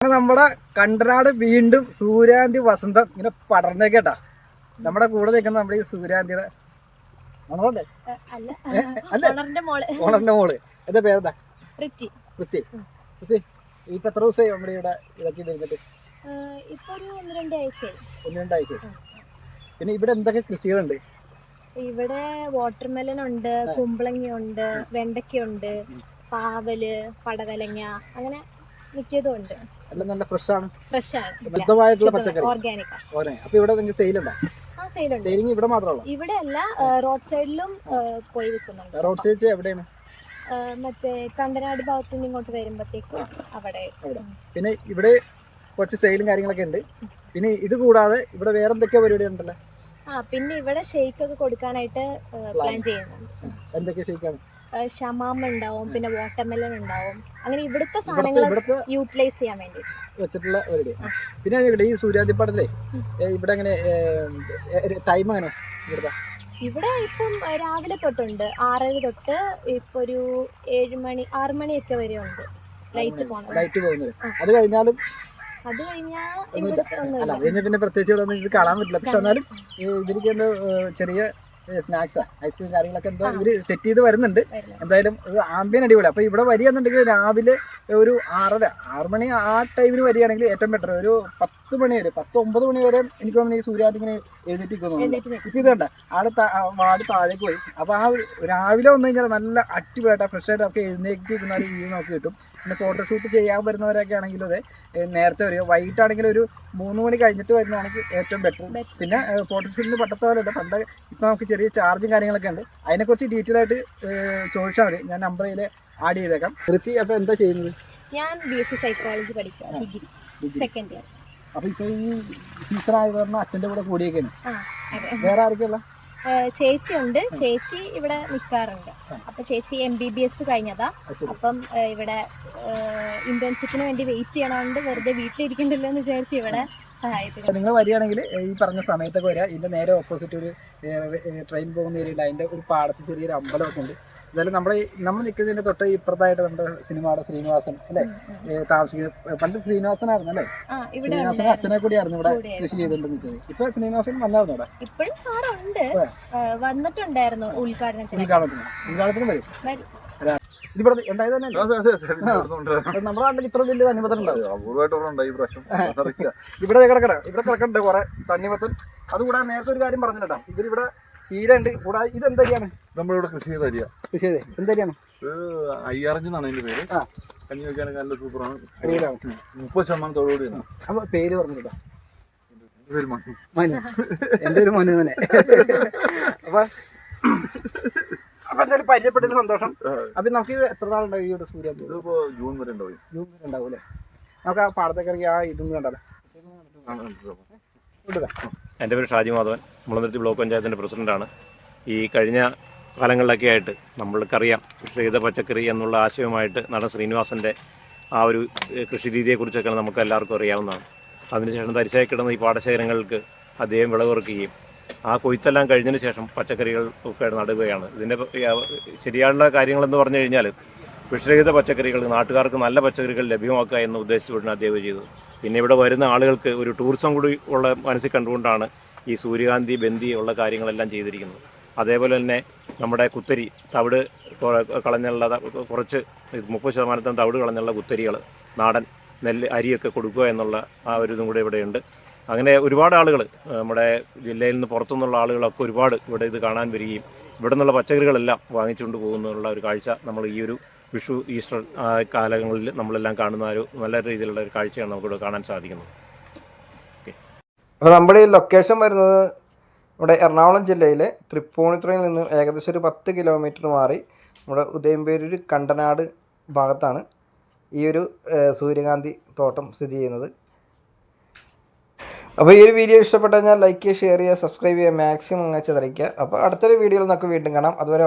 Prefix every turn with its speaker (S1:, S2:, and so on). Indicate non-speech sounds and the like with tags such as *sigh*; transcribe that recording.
S1: നമ്മുടെ കണ്ടനാട് വീണ്ടും സൂര്യാന്തി വസന്തം ഇങ്ങനെ പടർന്നേക്കേട്ടാ നമ്മുടെ കൂടെ നിൽക്കുന്ന നമ്മുടെ ഈ സൂര്യാന്തിയുടെ മണമല്ലേ
S2: അല്ല ഓണറിന്റെ
S1: മോൾ. എന്റെ പേരെന്താ? ഇപ്പൊ എത്ര ദിവസമായി നമ്മുടെ ഇവിടെ ഇതൊക്കെ വരുന്നിട്ട്
S2: ഒന്ന്
S1: രണ്ടാഴ്ച പിന്നെ ഇവിടെ എന്തൊക്കെ കൃഷികളുണ്ട്?
S2: ഇവിടെ വാട്ടർമെലൻ ഉണ്ട് കുമ്പളങ്ങ ഉണ്ട് വെണ്ടയ്ക്ക ഉണ്ട് പാവൽ പടവലങ്ങ അങ്ങനെ മിക്കതും ഉണ്ട്
S1: എല്ലാം നല്ല ഫ്രഷ് ആണ്
S2: ഫ്രഷ് ആണ്
S1: ശുദ്ധമായിട്ടുള്ള പച്ചക്കറി.
S2: ഓർഗാനിക്
S1: ഓനെ. അപ്പൊ ഇവിടെ നിങ്ങൾക്ക് സെയിലുണ്ട് സെയിലിംഗ് ഇവിടെ മാത്രമല്ല
S2: ഇവിടെ അല്ല റോഡ് സൈഡിലും പോയി വിൽക്കുന്നുണ്ട്.
S1: റോഡ് സൈഡ് എവിടെയാണ്?
S2: ഏ, മറ്റേ കണ്ടനാട് ഭാഗത്തു നിന്ന് ഇങ്ങോട്ട് വരുമ്പോഴത്തേക്കും അവിടെ.
S1: പിന്നെ ഇവിടെ കുറച്ച് സെയിലും കാര്യങ്ങളൊക്കെ ഉണ്ട്. പിന്നെ ഇത് കൂടാതെ ഇവിടെ വേറെ എന്തൊക്കെയാ പരിപാടി ഉണ്ടല്ലോ?
S2: ആ പിന്നെ ഇവിടെ ഷെയ്ക്ക് ഒക്കെ കൊടുക്കാനായിട്ട് പ്ലാൻ ചെയ്യുന്നുണ്ട്.
S1: എന്തൊക്കെ ഷെയ്ക്കാണ്
S2: ഷമാമ ഉണ്ടാവും പിന്നെ വാട്ടർമെലൺ ഉണ്ടാവും. അങ്ങനെ ഇവിടുത്തെ സാധനങ്ങൾ യൂട്ടിലൈസ് ചെയ്യാൻ വേണ്ടി.
S1: വെച്ചിട്ടുള്ള പരിപാടി പിന്നെ ഇവിടെ ഈ സൂര്യാന്തിപ്പാടല്ലേ ഇവിടെ അങ്ങനെ ടൈം അങ്ങനെ ഇവിടുത്തെ?
S2: ഇവിടെ ഇപ്പം രാവിലെ തൊട്ടുണ്ട്. ആറര തൊട്ട് ഇപ്പൊ ഒരു ഏഴ് മണി ആറ് മണിയൊക്കെ വരെ ഉണ്ട്. ലൈറ്റ് പോകണം
S1: ലൈറ്റ് പോകുന്നത്. അത് കഴിഞ്ഞാലും
S2: അത് കഴിഞ്ഞാൽ
S1: പിന്നെ പ്രത്യേകിച്ച് ഇവിടെ കാണാൻ പറ്റില്ല. പക്ഷെ എന്നാലും ഇവർക്ക് ചെറിയ സ്നാക്സ് ഐസ്ക്രീം കാര്യങ്ങളൊക്കെ എന്തോ ഇവർ സെറ്റ് ചെയ്ത് വരുന്നുണ്ട്. എന്തായാലും ഒരു ആംബിയൻ അടിപൊളി അപ്പൊ ഇവിടെ വരികയെന്നുണ്ടെങ്കിൽ രാവിലെ ഒരു ആറര ആറ് മണി ആ ടൈമിന് വരികയാണെങ്കിൽ ഏറ്റവും ബെറ്റർ ഒരു പത്ത് മണി വരെ പത്ത് ഒമ്പത് മണി വരെ എനിക്ക് തോന്നുന്നു ഈ സൂര്യാന്തി ഇങ്ങനെ എഴുന്നേറ്റിരിക്കുന്നു
S2: നിൽക്കും.
S1: ഇപ്പൊ ഇത് കണ്ട വാട് താഴേക്ക് പോയി. അപ്പൊ ആ രാവിലെ വന്നു കഴിഞ്ഞാൽ നല്ല അടിപൊളിയായിട്ട് ഫ്രഷ് ആയിട്ട് ഒക്കെ എഴുന്നേറ്റ് നിൽക്കുന്ന ഒരു വ്യൂ നമുക്ക് കിട്ടും. പിന്നെ ഫോട്ടോഷൂട്ട് ചെയ്യാൻ വരുന്നവരൊക്കെ ആണെങ്കിലും അതെ നേരത്തെ വരിക. വൈകിട്ടാണെങ്കിൽ ഒരു മൂന്ന് മണി കഴിഞ്ഞിട്ട് വരുന്നതാണെങ്കിൽ ഏറ്റവും ബെറ്റർ പിന്നെ ഫോട്ടോഷൂട്ടിന് പണ്ടത്തെ പോലെ അല്ല പണ്ട് ഇപ്പൊ നമുക്ക് ചെറിയ ചാർജും കാര്യങ്ങളൊക്കെ ഉണ്ട്. അതിനെക്കുറിച്ച് ഡീറ്റെയിൽ ആയിട്ട് ചോദിച്ചാൽ മതി. ഞാൻ നമ്പറിൽ ആഡ് ചെയ്തേക്കാം. കൃതി അപ്പൊ എന്താ ചെയ്യുന്നത്?
S2: ഞാൻ ബി എസ് സി സൈക്കോളജി പഠിക്കാം ഡിഗ്രി. സെക്കൻഡ് ഇയർ
S1: അപ്പൊ ഇപ്പൊ ഈ സീസൺ ആയത് കാരണം അച്ഛന്റെ കൂടെ കൂടിയൊക്കെയാണ്
S2: ആ
S1: വേറെ ആരൊക്കെയുള്ള
S2: ചേച്ചി ഉണ്ട്. ചേച്ചി ഇവിടെ നിൽക്കാറുണ്ട് അപ്പൊ ചേച്ചി എം ബി ബി എസ് കഴിഞ്ഞതാ. അപ്പം ഇവിടെ ഇന്റേൺഷിപ്പിന് വേണ്ടി വെയിറ്റ് ചെയ്യണോണ്ട് വെറുതെ വീട്ടിലിരിക്കണ്ടല്ലോ എന്ന് വിചാരിച്ച് ഇവിടെ. സഹായത്തിന്
S1: നിങ്ങൾ വരികയാണെങ്കിൽ ഈ പറഞ്ഞ സമയത്തൊക്കെ വരിക. ഇതിന്റെ നേരെ ഓപ്പോസിറ്റ് ഒരു ട്രെയിൻ പോകുന്ന ഏരിയയിൽ അതിന്റെ ഒരു പാടത്ത് ചെറിയൊരു അമ്പലമൊക്കെ ഉണ്ട്. എന്തായാലും നമ്മുടെ നമ്മൾ നിൽക്കുന്നതിന്റെ തൊട്ട് ഇപ്പുറത്തായിട്ട് നമ്മുടെ സിനിമയുടെ ശ്രീനിവാസൻ അല്ലേ? താമസിക്കുന്നത് താമസിക്കുന്ന പണ്ട് ശ്രീനിവാസനായിരുന്നു അല്ലേ?
S2: ഇവിടെ
S1: ശ്രീനിവാസൻ അച്ഛനെ കൂടിയായിരുന്നു ഇവിടെ
S2: കൂടിയായിരുന്നു.
S1: കൃഷി ചെയ്തിട്ടുണ്ടെന്ന് വെച്ചാൽ ഇപ്പൊ ശ്രീനിവാസൻ വന്നായിരുന്നു ഇവിടെ?
S2: ഇപ്പോഴും സാറുണ്ട് വന്നിട്ടുണ്ടായിരുന്നു ഉദ്ഘാടനത്തിന്.
S1: ഉദ്ഘാടനത്തിന് ഉദ്ഘാടനത്തിന് വരും. ഇതിവിടെ ഉണ്ടായത് തന്നെ
S3: അതെ അതെ അതെ. പിന്നെ ഇവിടുന്ന് കൊണ്ടുവരാം.
S1: നമ്മുടെ നാട്ടിൽ ഇത്ര വലിയ തണ്ണിമത്തൻ ഉണ്ടാവും
S3: ഈ പ്രാവശ്യം അറിയില്ല.
S1: ഇവിടെ കിടക്കണ ഇവിടെ കിടക്കണ്ട് കുറെ തണ്ണിമത്തൻ. അതുകൂടാതെ നേരത്തെ ഒരു കാര്യം പറഞ്ഞിട്ടാ ഇവരിവിടെ ചീര ഉണ്ട്. ഇത് ഇതെന്തൊക്കെയാണ്
S3: നമ്മളിവിടെ കൃഷി ചെയ്ത അരിയ.
S1: കൃഷി ചെയ്തേ എന്തൊക്കെയാണ്
S3: ഇത് അയ്യാറഞ്ചെന്നാണ് അതിന്റെ പേര്.
S1: ആ.
S3: കഞ്ഞി വെക്കാനൊക്കെ നല്ല സൂപ്പറാണ്.
S1: അടിപൊളിയാണ്.
S3: മുപ്പത് ശതമാനം തോടുകൂടിയാണ്
S1: അപ്പൊ പേര് പറഞ്ഞിട്ടാ
S3: പേര്
S1: മനു എന്റെ ഒരു മനു തന്നെ. *laughs* അപ്പൊ അപ്പൊ എന്തായാലും പരിചയപ്പെട്ടതിൽ സന്തോഷം. അപ്പൊ നമുക്ക് എത്ര നാളുണ്ടാവും ഈ ഒരു സൂര്യ
S3: ഇതിപ്പോ ജൂൺ വരെ ഉണ്ടാവും.
S1: ജൂൺ വരെ ഉണ്ടാവും അല്ലേ നമുക്ക് ആ പാടത്തേക്ക് ഇറങ്ങി ആ ഇതും കണ്ടല്ലോ
S4: എന്റെ പേര് ഷാജി മാധവൻ. മുളന്തുരുത്തി ബ്ലോക്ക് പഞ്ചായത്തിന്റെ പ്രസിഡന്റാണ് ഈ കഴിഞ്ഞ കാലങ്ങളിലൊക്കെ ആയിട്ട് നമ്മൾക്കറിയാം കൃഷി ചെയ്ത പച്ചക്കറി എന്നുള്ള ആശയവുമായിട്ട് നടൻ ശ്രീനിവാസന്റെ ആ ഒരു കൃഷി രീതിയെക്കുറിച്ചൊക്കെ നമുക്ക് എല്ലാവർക്കും അറിയാവുന്നതാണ്. അതിനുശേഷം തരിശായി കിടന്ന ഈ പാടശേഖരങ്ങൾക്ക് അദ്ദേഹം വിളവിറക്കുകയും ആ കൊയ്ത്തെല്ലാം കഴിഞ്ഞതിന് ശേഷം പച്ചക്കറികൾ ഒക്കെ നടുകയാണ്. ഇതിന്റെ ശരിയായുള്ള കാര്യങ്ങളെന്ന് പറഞ്ഞു കഴിഞ്ഞാൽ വിഷരഹിത പച്ചക്കറികൾ നാട്ടുകാർക്ക് നല്ല പച്ചക്കറികൾ ലഭ്യമാക്കുക എന്ന ഉദ്ദേശത്തോടാണ് അദ്ദേഹം ചെയ്തത് പിന്നെ ഇവിടെ വരുന്ന ആളുകൾക്ക് ഒരു ടൂറിസം കൂടി ഉള്ള മനസ്സിൽ കണ്ടുകൊണ്ടാണ് ഈ സൂര്യകാന്തി ബന്ദി ഉള്ള കാര്യങ്ങളെല്ലാം ചെയ്തിരിക്കുന്നത്. അതേപോലെ തന്നെ നമ്മുടെ കുത്തരി തവിട് കളഞ്ഞുള്ള കുറച്ച് മുപ്പത് ശതമാനത്തോളം തവിട് കളഞ്ഞുള്ള കുത്തരികൾ നാടൻ നെല്ല് അരിയൊക്കെ കൊടുക്കുക എന്നുള്ള ആ ഒരു ഇതും കൂടെ ഇവിടെയുണ്ട്. അങ്ങനെ ഒരുപാട് ആളുകൾ നമ്മുടെ ജില്ലയിൽ നിന്ന് പുറത്തുനിന്നുള്ള ആളുകളൊക്കെ ഒരുപാട് ഇവിടെ ഇത് കാണാൻ വരികയും ഇവിടെ നിന്നുള്ള പച്ചക്കറികളെല്ലാം വാങ്ങിച്ചുകൊണ്ട് പോകുന്നുള്ള ഒരു കാഴ്ച നമ്മൾ ഈ ഒരു വിഷു ഈസ്റ്റർ കാലങ്ങളിൽ നമ്മളെല്ലാം കാണുന്ന ഒരു നല്ല രീതിയിലുള്ള ഒരു കാഴ്ചയാണ് നമുക്കിവിടെ കാണാൻ സാധിക്കുന്നത്.
S1: അപ്പോൾ നമ്മുടെ ഈ ലൊക്കേഷൻ വരുന്നത് ഇവിടെ എറണാകുളം ജില്ലയിലെ തൃപ്പൂണിത്തുറയിൽ നിന്ന് ഏകദേശം ഒരു പത്ത് കിലോമീറ്റർ മാറി നമ്മുടെ ഉദയംപേരൂർ കണ്ടനാട് ഭാഗത്താണ് ഈ ഒരു സൂര്യകാന്തി തോട്ടം സ്ഥിതി ചെയ്യുന്നത്. അപ്പോൾ ഈ ഒരു വീഡിയോ ഇഷ്ടപ്പെട്ടാൽ ലൈക്ക് ചെയ്യുക ഷെയർ ചെയ്യുക സബ്സ്ക്രൈബ് ചെയ്യുക മാക്സിമം അങ്ങനെ ചതറിക്കുക അപ്പോൾ അടുത്തൊരു വീഡിയോയിൽ നമുക്ക് വീണ്ടും കാണാം. അതുവരെ